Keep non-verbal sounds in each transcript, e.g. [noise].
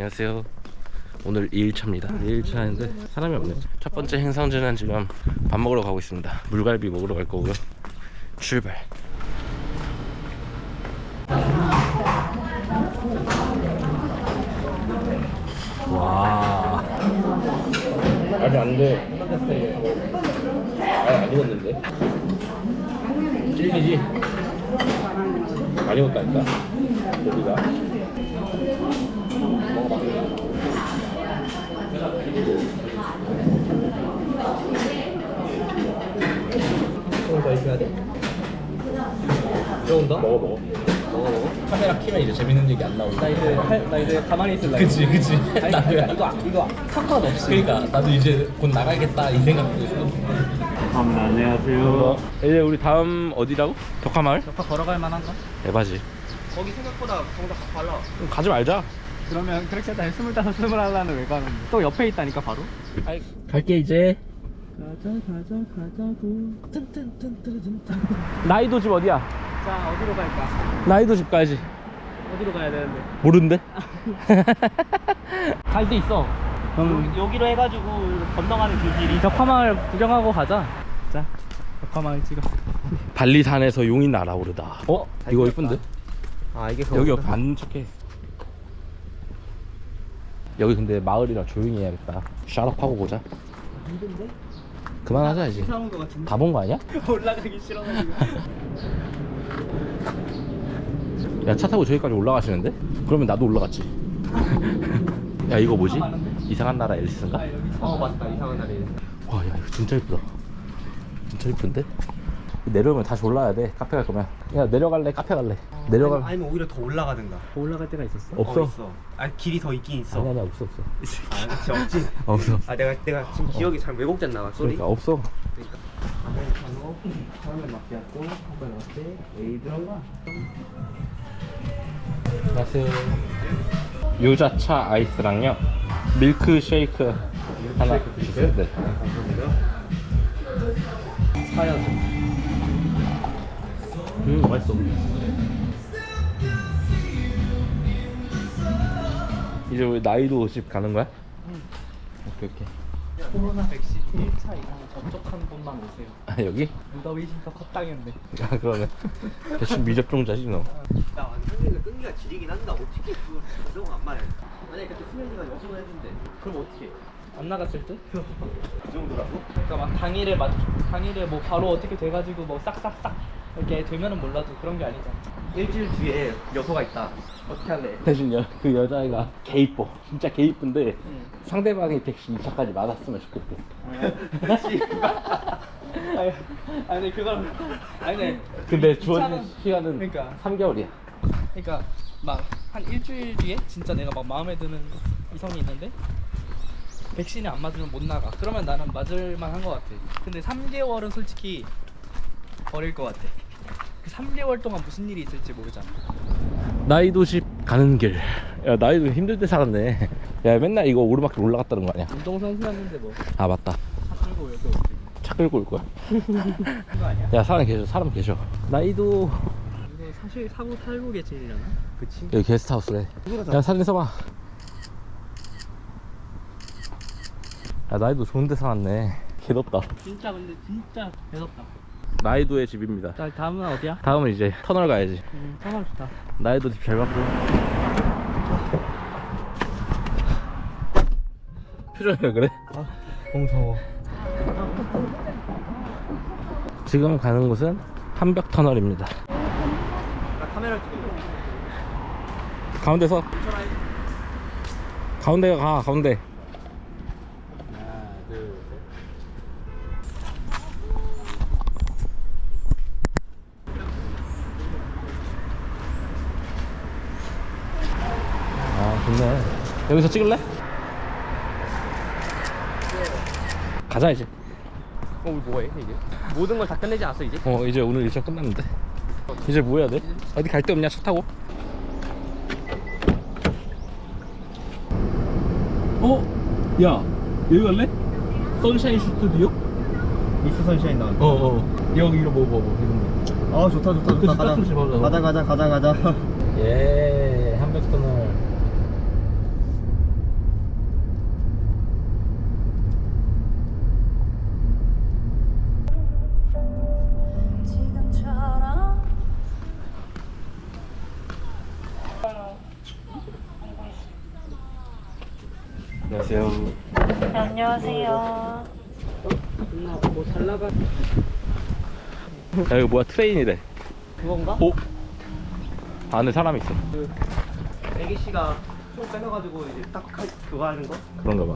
안녕하세요. 오늘 2일차입니다. 2일차인데 사람이 없네요. 첫 번째 행성지는 지금 밥 먹으러 가고 있습니다. 물갈비 먹으러 갈 거고요. 출발. 와. 아직 안 돼. 아직 안 익었는데. 찔리지? 많이 익었다니까. 여기가. 돼? 조금 더? 먹어 먹어. 먹어 먹어 카메라 키면 이제 재밌는 얘기 안 나오니까. 나 이제 할, 나 이제 가만히 있을래 그치 그치. 아니, 나도 야. 이거 이거 상관없이 그러니까 나도 이제 곧 나가겠다 이 생각도 있어. 감사합니다. 안녕하세요. 이제 우리 다음 어디라고? 덕화마을? 옆에 걸어갈 만한가? 에바지. 거기 생각보다 정답 빨라 그럼 가지 말자. 그러면 그렇게 하다 스물다섯 스물하나는 왜 가는데 또 옆에 있다니까 바로 갈게 이제. 가자 가자 가자고 나이도 집 어디야? 자 어디로 갈까? 나이도 집 가야지. 어디로 가야 되는데? 모른데? [laughs] 갈 데 있어. 그럼 여기로 해가지고 건너가는 그 길이 벽화마을 구경하고 가자 자 벽화마을 찍어 발리산에서 용이 날아오르다. 어? 이거 이쁜데? 아 이게 여기 옆에 앉는 척해. 여기 근데 마을이라 조용히 해야겠다. 샷업하고 보자. 힘든데? 그만하자 이제. 이상한 거 같은데 다 본 거 아니야? [laughs] 올라가기 싫어가지고 야 차 타고 저기까지 올라가시는데? 그러면 나도 올라갔지. [laughs] 야 이거 뭐지? 이상한 나라 앨리스인가? 어 맞다 이상한 날이 와, 야, 이거 진짜 이쁘다. 진짜 이쁜데? 내려오면 다시 올라야 돼. 카페 갈 거면. 야, 내려갈래? 카페 갈래? 내려가. 아니면 오히려 더 올라가든가. 더 올라갈 때가 있었어? 없어. 어, 있어. 아 길이 더 있긴 있어. 아니, 아니, 없어, 없어. [laughs] 아 그치 없지. [laughs] 없어. 아 내가 내가 지금 기억이 잘 왜곡됐 나와. 소리. 그러니까 없어. 아메리카노, 카라멜 마키아토, 한발 라떼, 에이드. 안녕하세요. 유자차 아이스랑요. 밀크 쉐이크 하나 주세요. 네. 사연. 음, 맛있어. 이제 우리 나이도 집 가는 거야? 오케이, 오케이. 코로나 백신 1차 이상 접촉한 분만 오세요 아, 여기? 누가 의심가 컸당했네 아, 그러네. 대충 미접종자지, 너. 나 완전히 끈기가 지리긴 한다. 어떻게 그걸 안 말해. 만약에 그때 수현이가 여성을 해준대. 그럼 어떻게? 해? 안 나갔을 때? [laughs] 그 정도라고? 그러니까 막 당일에 맞 당일에 뭐 바로 어떻게 돼가지고 뭐 싹싹싹 이렇게 되면은 몰라도 그런 게 아니잖아 일주일 뒤에 여소가 있다. 어떻게 할래? 대신 여, 그 여자애가 개 이뻐. 진짜 개 이쁜데 응. 상대방이 백신 2차까지 맞았으면 좋겠대. 그렇지. [laughs] 아니, 아니 그걸 아니 근데 이- 주어진 이차는- 시간은 그러니까 3개월이야. 그러니까 막 한 일주일 뒤에 진짜 내가 막 마음에 드는 이성이 있는데 백신이 안 맞으면 못 나가. 그러면 나는 맞을 만 한 것 같아. 근데 3개월은 솔직히 버릴 것 같아. 그 3개월 동안 무슨 일이 있을지 모르잖아. 나이도 집 가는 길. 야, 나이도 힘들 때 살았네. 야, 맨날 이거 오르막길 올라갔다는 거 아니야? 운동선수였는데 뭐. 아, 맞다. 차 끌고 여기 오지. 차 끌고 올 거야. [laughs] 그거 아니야? 야, 사람 계셔. 사람 계셔. 나이도 이거 사실 사고 탈고 계층이려나? 그치. 여기 게스트하우스래. 야, 사진 써봐. 야, 나이도 좋은 데 살았네. 개덥다. 진짜 근데 진짜 대덥다. 나이도의 집입니다. 자 다음은 어디야? 다음은 이제 터널 가야지. 음, 터널 좋다. 나이도 집 잘 봤고. 표정이 왜 그래? 공서워. 지금 가는 곳은 한벽 터널입니다. 나 카메라 찍어. 가운데서 가운데 가 가운데. 아 좋네. 여기서 찍을래? 가자 이제. 어 뭐해 이게? 모든 걸 다 끝내지 않았어 이제? 어 이제 오늘 일정 끝났는데. 이제 뭐 해야 돼? 어디 갈 데 없냐 차 타고? 어? 야 여기 갈래? 선샤인 스튜디오? 미스 선샤인 나왔 어어 여기 이거 뭐뭐 뭐 이런 거 아 좋다 좋다 좋다. 가자. 맞아. 가자 가자 가자 가자. 예, 안녕하세요. 안녕하세요. 뭐잘 나가 야 이거 뭐야 트레인이래. 그건가? 오. 안에 사람 있어. 애기 씨가 손 빼놔가지고 이제 딱 하- 그거 하는 거? 그런가 봐.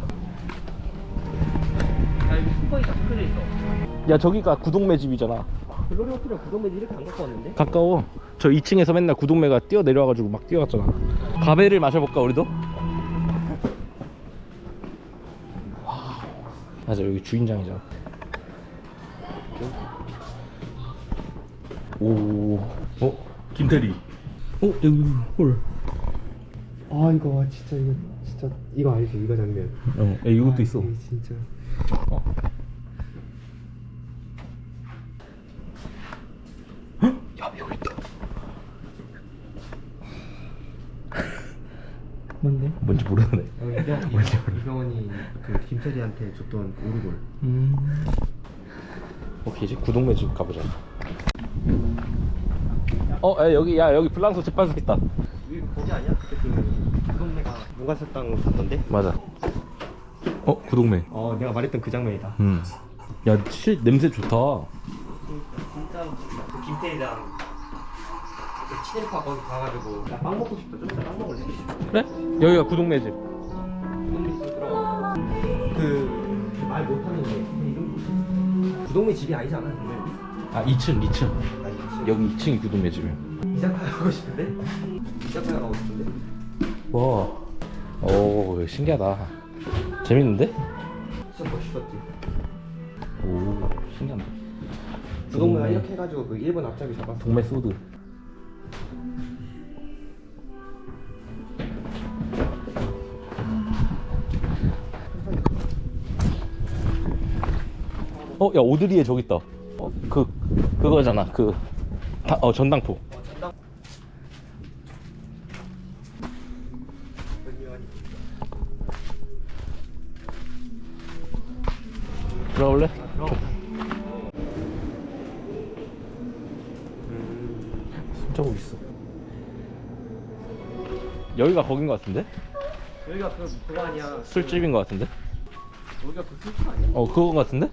야 여기 슈퍼이 다 스크린 있어 야 저기가 구동매 집이잖아. 글로리 호텔은 구동매지 이렇게 안 갖고 왔는데? 가까워. 저 2층에서 맨날 구동매가 뛰어 내려와가지고 막 뛰어갔잖아. 가베를 마셔볼까 우리도? 맞아 여기 주인장이잖아. 오. 어? 김태리. 어 여기 홀. 아 이거 진짜 이거 진짜 이거 알지 이거 장면 어. 야, 이것도 아, 있어. 이게 진짜 야 여기 있다. 뭔데? 뭔지 모르네. 이병헌이 그 김태리한테 줬던 오르골 음. 오케이 이제 구동매 집 가보자. 어, 야, 여기 야 여기 블랑소 제빵소 있다. 여기 거기 아니야? 그때 그 구동매가 문가사땅 갔던데? 맞아. 어 구동매. 어 내가 말했던 그 장면이다 음. 야, 실 냄새 좋다. 진짜 그 김태희랑 그 치넬파 거기 가가지고 나 빵 먹고 싶다 좀 이따 빵 먹을래? 그래? 여기가 구동매 집. 구동매 집 들어가 그말 못하는 게 이름 부동의 집이 아니잖아 근데 아 2층, 2층. 나 이거 여기 2층이 구동매 집이야. 이자카야 가고 싶은데 이자카야 가고 싶은데? 와. 오, 신기하다. 재밌는데? 진짜 멋있었지 오, 신기하다. 부동매가 이렇게 해가지고 그 일본 앞잡이 잡았어 동매 소드. 어, 야 오드리에 저기 있다. 어, 그 그거잖아. 그 다, 어, 전당포. 들어올래? 손자국 있어. 여기가 거긴 것 같은데? 여기가 그 그거 아니야 술집인 것 같은데? 여기가 그 술집 아니야? 어 그거 같은데?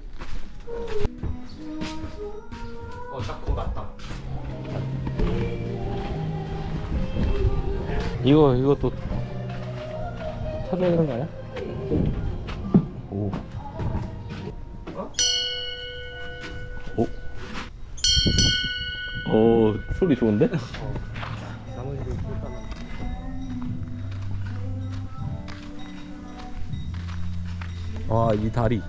이거 이거 또 사줘야 되는 거 아니야? 오. 어? 오. 오 소리 좋은데? 나머지도 술까나 와이 다리.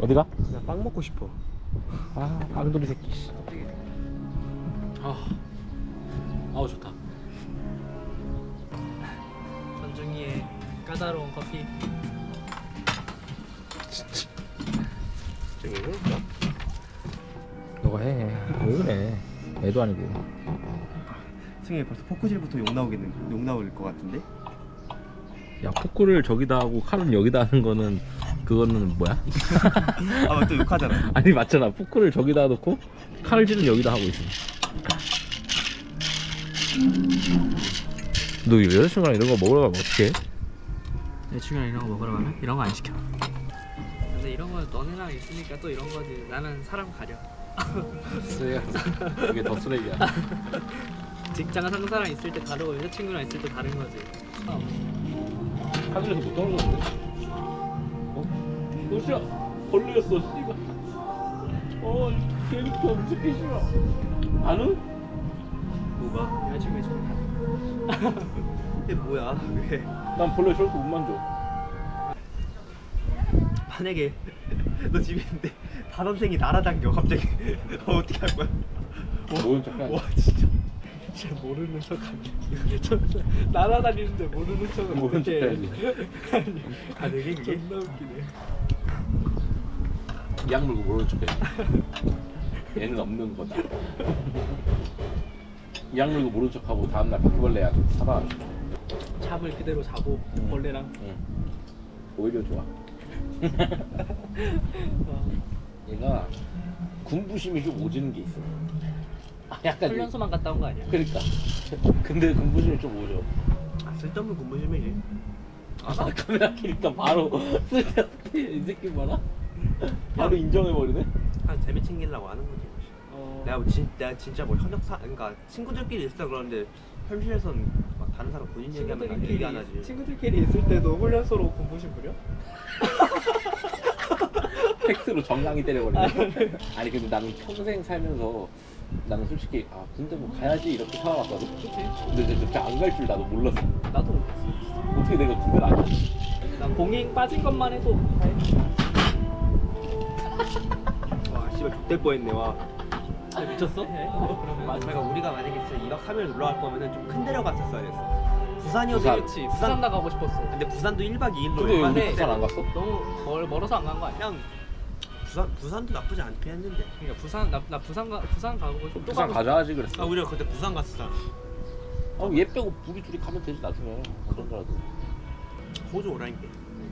어디가? 그냥 빵 먹고 싶어 아 빵돌이 새끼. 씨. 아, 아우 좋다. 전중이의 까다로운 커피 너가 해. 왜 그래? 애도 아니고. 승희 벌써 포크질부터 욕 나오겠는 욕 나올 것 같은데 야 포크를 저기다 하고 칼은 여기다 하는 거는 그거는 뭐야? [laughs] 아또 욕하잖아. [laughs] 아니 맞잖아. 포크를 저기다 놓고 칼질은 여기다 하고 있어. 너 여자친구랑 이런 거 먹으러 가면 어떡해? 내 친구랑 이런 거 먹으러 가면? 이런 거 안 시켜. 근데 이런 거 너네랑 있으니까 또 이런 거지. 나는 사람 가려. 그게 더 쓰레기야. [laughs] 직장 상사랑 있을 때 다르고 여자친구랑 있을 때 다른 거지 하늘에서 못 떨어졌는데? 어? 너 싫어 벌레였어 씨발 어 개미터 무섭게 싫어 안 응? 뭐가? 여자친구 해줄까? 이게 뭐야 왜 난 벌레 절대 못 만져 만약에 [laughs] 너 집에 있는데 단원생이 날아다녀 갑자기 [laughs] 어, 어떻게 할 거야? 척 해야지 와 진짜 진짜 모르는 척 하네 [laughs] 저 날아다니는데 모르는 척은 척 어떡해. 해야지 아 되게 그게? 존나 웃기네 약 물고 모르는 척 해야지 얘는 없는 거다 약 물고 모르는 척하고 다음날 바퀴벌레 약 사다 잡을 그대로 자고 벌레랑 응. 오히려 좋아 [laughs] 어. 얘가 군부심이 좀 오지는 게 있어. 아, 약간 훈련소만 갔다 온 거 아니야? 그러니까 [laughs] 근데 공부심이 좀 오죠 아, 쓸데없는 공부심이지. 아, 카메라 켜니까 바로 [laughs] 쓸데없게 이 새끼 봐라 바로 인정해버리네 한 재미 챙기려고 하는 거지. 어... 내가 뭐 진, 내가 진짜 뭐 현역사, 그러니까 친구들끼리 있어 그러는데 현실에선 막 다른 사람 본인 얘기하면 난 얘기 안 하지. 친구들끼리 있을 때도 훈련소로 공부심 부려? [laughs] 팩트로 정강이 때려버리네 아니 근데 나는 평생 살면서 나는 솔직히 아 군대 뭐 가야지 이렇게 살아왔거든? 근데 진짜 안갈 줄 나도 몰랐어 나도 어떻게 내가 군대를 안 갔지 나 공익 빠진 것만 해도 다행이다. 와, 씨발 X될 뻔했네, 와. 아, 미쳤어? 네. 그러면 맞아. 그러니까 우리가 만약에 진짜 2박 3일 놀러 갈 거면은 좀 큰 데로 갔었어야 됐어. 부산이어도 부산. 그렇지 부산 나가고 싶었어 근데 부산도 1박 2일로 근데 왜 우리 부산 안 갔어? 너무 멀, 멀어서 안 간 거 아니야? 그냥 부산 부산도 나쁘지 않긴 했는데. 그러니까 부산 나, 나 부산 가 부산 가고 또 부산 가고 가져야지 아 그랬어. 우리가 그때 부산 갔었잖아. 어, 얘 빼고 우리 둘이 가면 되지 나중에. 언젠가라도. 호주 오라니까.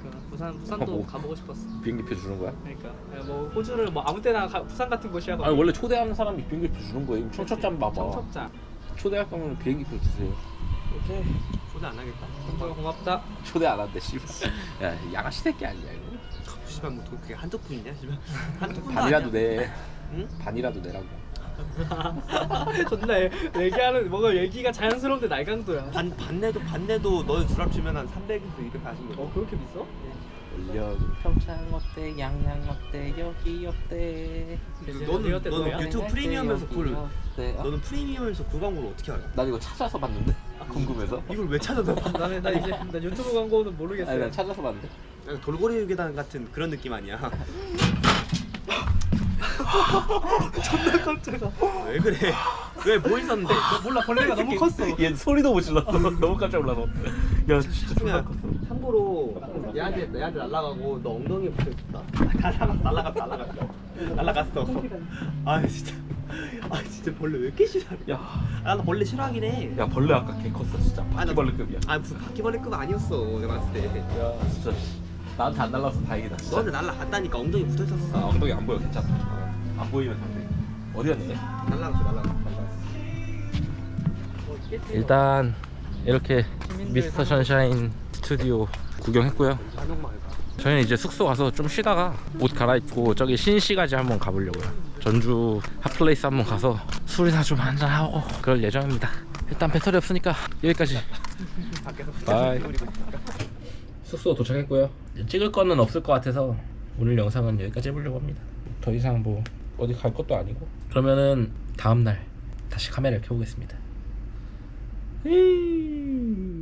그러니까 부산 부산도 뭐. 가보고 싶었어. 비행기 표 주는 거야? 그러니까 그냥 뭐 호주를 뭐 아무 때나 가, 부산 같은 곳이야 아니 원래 초대하는 사람이 비행기 표 주는 거예요 청첩장 봐봐. 청첩장 초대할 거면 비행기 표 주세요. 오케이. 초대 안 하겠다. 고맙다. 초대 안 한대 씨발. 야 양아치 새끼 아니야 이거 씨발 뭐 돈 그게 한두 푼이냐 씨발. [laughs] 한두 푼도 반이라도 아니야. 내 응? 반이라도 내라고 [laughs] 존나 얘- 얘기하는 뭔가 얘기가 자연스러운데 날강도야 반 반내도 반내도 너희 둘 합치면 한 300에서 200 하신 거지. 어 그렇게 비싸? 올려 평창 어때 양양 어때 여기 어때 너는 어때, 너는 너야? 유튜브 프리미엄에서 그걸 어때? 어? 너는 프리미엄에서 그 광고를 어떻게 알아? 난 이거 찾아서 봤는데 [laughs] 궁금해서 이걸 왜 찾아서 봐? 나는 나 이제 나 유튜브 광고는 모르겠어 아니 난 찾아서 봤는데 약간 돌고래 계단 같은 그런 느낌 아니야? [laughs] 존나 깜짝아 왜 그래? 왜 뭐 있었는데? 몰라 벌레가 너무 컸어 얘 소리도 못 질렀어 [laughs] 너무 깜짝 놀라서 야 진짜 존나 컸어 참고로 얘한테 얘한테 날라가고 너 엉덩이에 붙어 있다. 날라갔어, 날라갔어, 날라갔어, 날라갔어. 아 진짜, 아 진짜 벌레 왜 이렇게 싫어해? 야, 아 나 벌레 싫어하긴 해. 야 벌레 아까 개 컸어 진짜 아, 나- 바퀴벌레급이야 아 무슨 바퀴벌레급 아니었어 내가 봤을 때. 야 진짜 나한테 안 날라서 다행이다 진짜 너한테 날라갔다니까 엉덩이 붙어 아, 있었어. 엉덩이 안 보여 괜찮아 안 보이면 상대 어디였는데? 날라갔어, 날라갔어, 날라갔어. 일단 이렇게 미스터 션샤인 스튜디오 구경했고요. 저희는 이제 숙소 가서 좀 쉬다가 옷 갈아입고 저기 신시가지 한번 가보려고요. 전주 핫플레이스 한번 가서 술이나 좀 한잔하고 그럴 예정입니다. 일단 배터리 없으니까 여기까지. 바이. 숙소 도착했고요. 찍을 거는 없을 것 같아서 오늘 영상은 여기까지 해보려고 합니다. 더 이상 뭐 어디 갈 것도 아니고. 그러면은 다음날 다시 카메라를 켜보겠습니다. 휘.